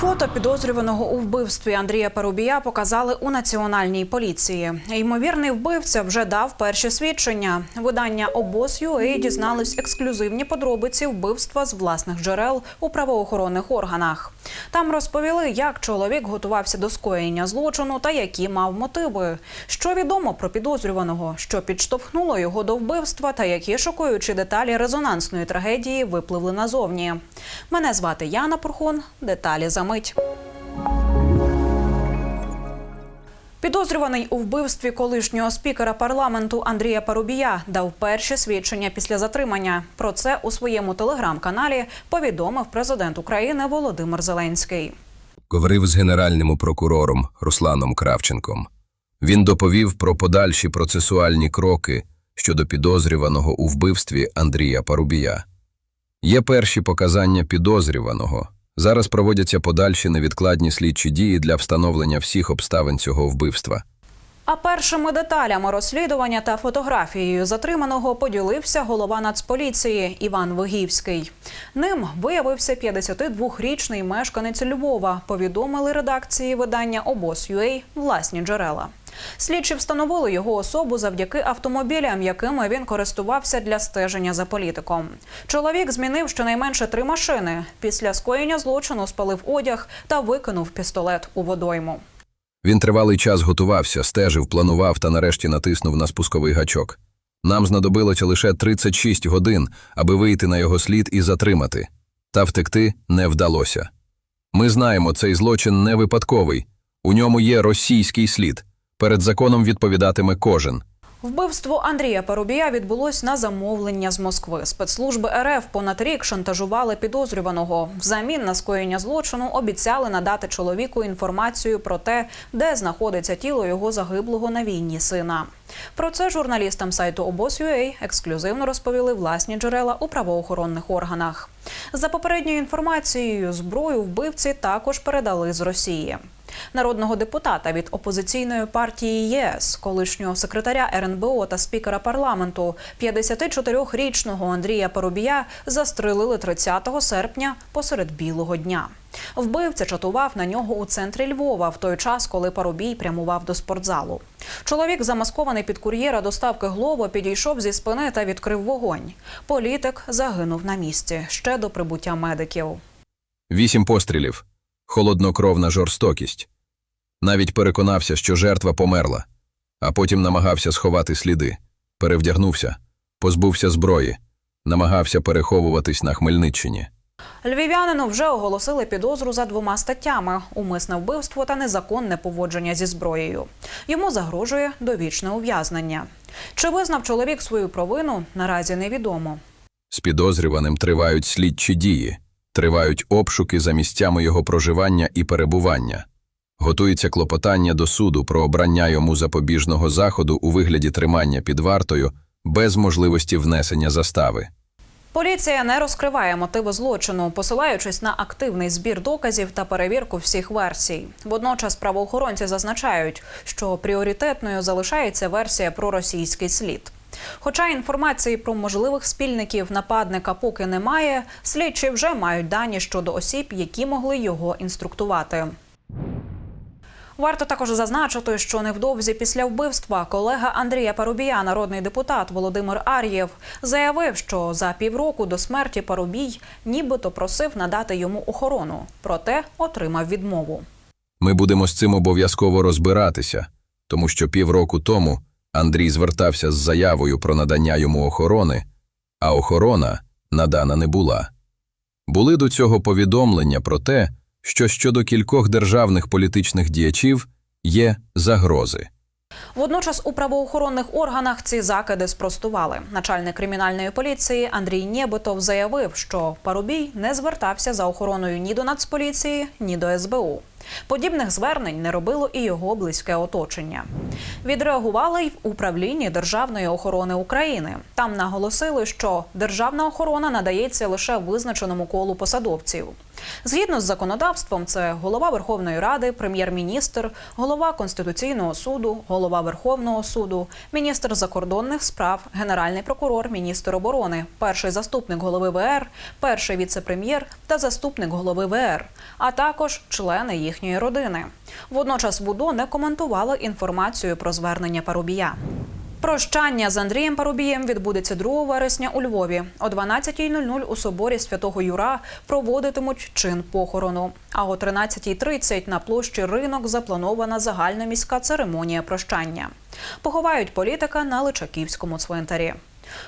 Фото підозрюваного у вбивстві Андрія Парубія показали у національній поліції. Ймовірний вбивця вже дав перші свідчення. Видання обоз.ua дізнались ексклюзивні подробиці вбивства з власних джерел у правоохоронних органах. Там розповіли, як чоловік готувався до скоєння злочину та які мав мотиви. Що відомо про підозрюваного, що підштовхнуло його до вбивства, та які шокуючі деталі резонансної трагедії випливли назовні. Мене звати Яна Пурхун. Деталі за мить. Підозрюваний у вбивстві колишнього спікера парламенту Андрія Парубія дав перші свідчення після затримання. Про це у своєму телеграм-каналі повідомив президент України Володимир Зеленський. говорив з генеральним прокурором Русланом Кравченком. Він доповів про подальші процесуальні кроки щодо підозрюваного у вбивстві Андрія Парубія. Є перші показання підозрюваного. Зараз проводяться подальші невідкладні слідчі дії для встановлення всіх обставин цього вбивства. А першими деталями розслідування та фотографією затриманого поділився голова Нацполіції Іван Вигівський. Ним виявився 52-річний мешканець Львова. Повідомили редакції видання обоз.ua власні джерела. Слідчі встановили його особу завдяки автомобілям, якими він користувався для стеження за політиком. Чоловік змінив щонайменше три машини. Після скоєння злочину спалив одяг та викинув пістолет у водойму. Він тривалий час готувався, стежив, планував та нарешті натиснув на спусковий гачок. Нам знадобилося лише 36 годин, аби вийти на його слід і затримати. Та втекти не вдалося. Ми знаємо, цей злочин не випадковий. У ньому є російський слід. Перед законом відповідатиме кожен. Вбивство Андрія Парубія відбулось на замовлення з Москви. Спецслужби РФ понад рік шантажували підозрюваного. Взамін на скоєння злочину обіцяли надати чоловіку інформацію про те, де знаходиться тіло його загиблого на війні сина. Про це журналістам сайту обоз.ua ексклюзивно розповіли власні джерела у правоохоронних органах. За попередньою інформацією, зброю вбивці також передали з Росії. Народного депутата від опозиційної партії ЄС, колишнього секретаря РНБО та спікера парламенту, 54-річного Андрія Парубія застрелили 30 серпня посеред білого дня. Вбивця чатував на нього у центрі Львова в той час, коли Парубій прямував до спортзалу. Чоловік, замаскований під кур'єра доставки Глобо, підійшов зі спини та відкрив вогонь. Політик загинув на місці ще до прибуття медиків. Вісім пострілів. Холоднокровна жорстокість. Навіть переконався, що жертва померла, а потім намагався сховати сліди. Перевдягнувся, позбувся зброї, намагався переховуватись на Хмельниччині. Львів'янину вже оголосили підозру за двома статтями: умисне вбивство та незаконне поводження зі зброєю. Йому загрожує довічне ув'язнення. Чи визнав чоловік свою провину, наразі невідомо. З підозрюваним тривають слідчі дії, тривають обшуки за місцями його проживання і перебування. Готується клопотання до суду про обрання йому запобіжного заходу у вигляді тримання під вартою без можливості внесення застави. Поліція не розкриває мотиви злочину, посилаючись на активний збір доказів та перевірку всіх версій. Водночас правоохоронці зазначають, що пріоритетною залишається версія про російський слід. Хоча інформації про можливих спільників нападника поки немає, слідчі вже мають дані щодо осіб, які могли його інструктувати. Варто також зазначити, що невдовзі після вбивства колега Андрія Парубія, народний депутат Володимир Ар'єв, заявив, що за півроку до смерті Парубій нібито просив надати йому охорону, проте отримав відмову. Ми будемо з цим обов'язково розбиратися, тому що півроку тому Андрій звертався з заявою про надання йому охорони, а охорона надана не була. Були до цього повідомлення про те, що щодо кількох державних політичних діячів є загрози. Водночас у правоохоронних органах ці закиди спростували. Начальник кримінальної поліції Андрій Нєбитов заявив, що Парубій не звертався за охороною ні до Нацполіції, ні до СБУ. Подібних звернень не робило і його близьке оточення. Відреагували й в управлінні Державної охорони України. Там наголосили, що державна охорона надається лише визначеному колу посадовців. Згідно з законодавством, це голова Верховної Ради, прем'єр-міністр, голова Конституційного суду, голова Верховного суду, міністр закордонних справ, генеральний прокурор, міністр оборони, перший заступник голови ВР, перший віце-прем'єр та заступник голови ВР, а також члени їхньої родини. Водночас ВУДО не коментувало інформацію про звернення Парубія. Прощання з Андрієм Парубієм відбудеться 2 вересня у Львові. О 12.00 у соборі Святого Юра проводитимуть чин похорону. А о 13.30 на площі ринок запланована загальноміська церемонія прощання. Поховають політика на Личаківському цвинтарі.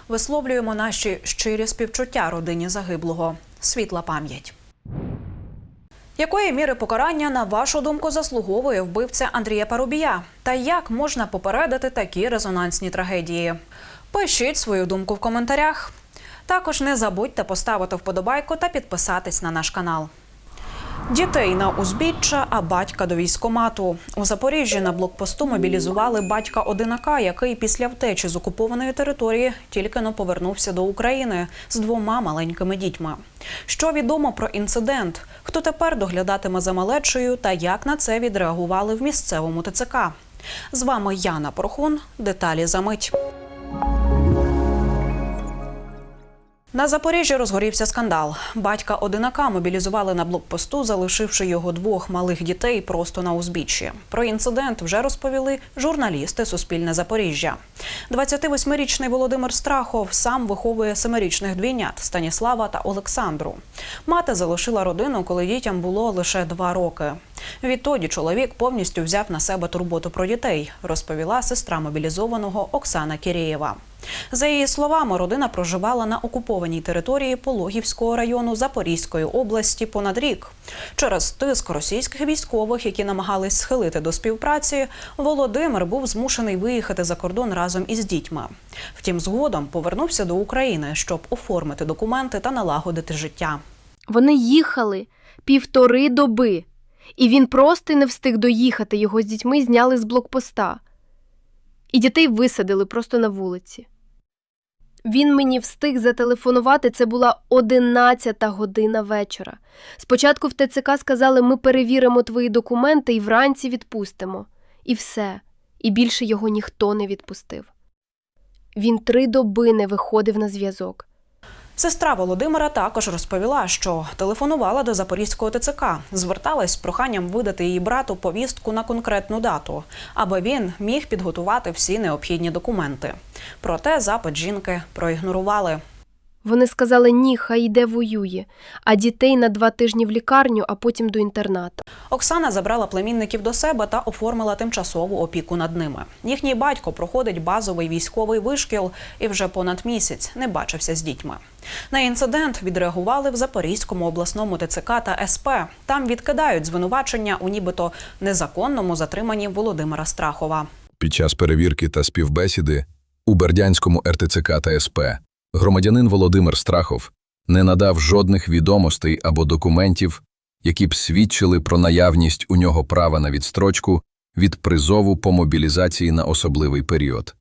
Висловлюємо наші щирі співчуття родині загиблого. Світла пам'ять. Якої міри покарання, на вашу думку, заслуговує вбивця Андрія Парубія? Та як можна попередити такі резонансні трагедії? Пишіть свою думку в коментарях. Також не забудьте поставити вподобайку та підписатись на наш канал. Дітей на узбіччя, а батька до військомату. У Запоріжжі на блокпосту мобілізували батька одинака, який після втечі з окупованої території тільки но повернувся до України з двома маленькими дітьми. Що відомо про інцидент? Хто тепер доглядатиме за малечею та як на це відреагували в місцевому ТЦК? З вами Яна Порхун. Деталі за мить. На Запоріжжі розгорівся скандал. Батька одинака мобілізували на блокпосту, залишивши його двох малих дітей просто на узбіччі. Про інцидент вже розповіли журналісти Суспільне Запоріжжя. 28-річний Володимир Страхов сам виховує семирічних двійнят Станіслава та Олександру. Мати залишила родину, коли дітям було лише два роки. Відтоді чоловік повністю взяв на себе турботу про дітей, розповіла сестра мобілізованого Оксана Кірєєва. За її словами, родина проживала на окупованій території Пологівського району Запорізької області понад рік. Через тиск російських військових, які намагались схилити до співпраці, Володимир був змушений виїхати за кордон разом із дітьми. Втім, згодом повернувся до України, щоб оформити документи та налагодити життя. Вони їхали півтори доби, і він просто не встиг доїхати. Його з дітьми зняли з блокпоста. І дітей висадили просто на вулиці. Він мені встиг зателефонувати. Це була одинадцята година вечора. Спочатку в ТЦК сказали, ми перевіримо твої документи і вранці відпустимо. І все. І більше його ніхто не відпустив. Він три доби не виходив на зв'язок. Сестра Володимира також розповіла, що телефонувала до Запорізького ТЦК, зверталась з проханням видати її брату повістку на конкретну дату, аби він міг підготувати всі необхідні документи. Проте запит жінки проігнорували. Вони сказали, ні, хай йде воює, а дітей на два тижні в лікарню, а потім до інтернату. Оксана забрала племінників до себе та оформила тимчасову опіку над ними. Їхній батько проходить базовий військовий вишкіл і вже понад місяць не бачився з дітьми. На інцидент відреагували в Запорізькому обласному ТЦК та СП. Там відкидають звинувачення у нібито незаконному затриманні Володимира Страхова. Під час перевірки та співбесіди у Бердянському РТЦК та СП громадянин Володимир Страхов не надав жодних відомостей або документів, які б свідчили про наявність у нього права на відстрочку від призову по мобілізації на особливий період.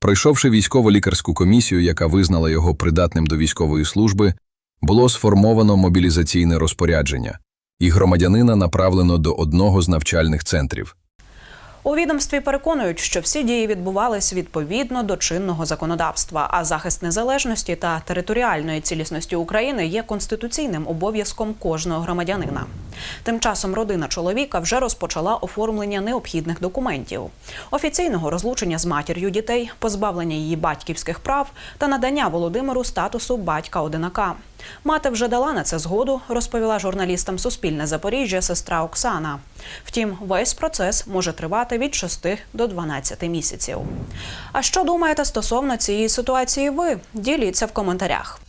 Пройшовши військово-лікарську комісію, яка визнала його придатним до військової служби, було сформовано мобілізаційне розпорядження, і громадянина направлено до одного з навчальних центрів. У відомстві переконують, що всі дії відбувались відповідно до чинного законодавства, а захист незалежності та територіальної цілісності України є конституційним обов'язком кожного громадянина. Тим часом родина чоловіка вже розпочала оформлення необхідних документів: офіційного розлучення з матір'ю дітей, позбавлення її батьківських прав та надання Володимиру статусу батька одинака. Мати вже дала на це згоду, розповіла журналістам Суспільне Запоріжжя сестра Оксана. Втім, весь процес може тривати від 6 до 12 місяців. А що думаєте стосовно цієї ситуації? Ви діліться в коментарях.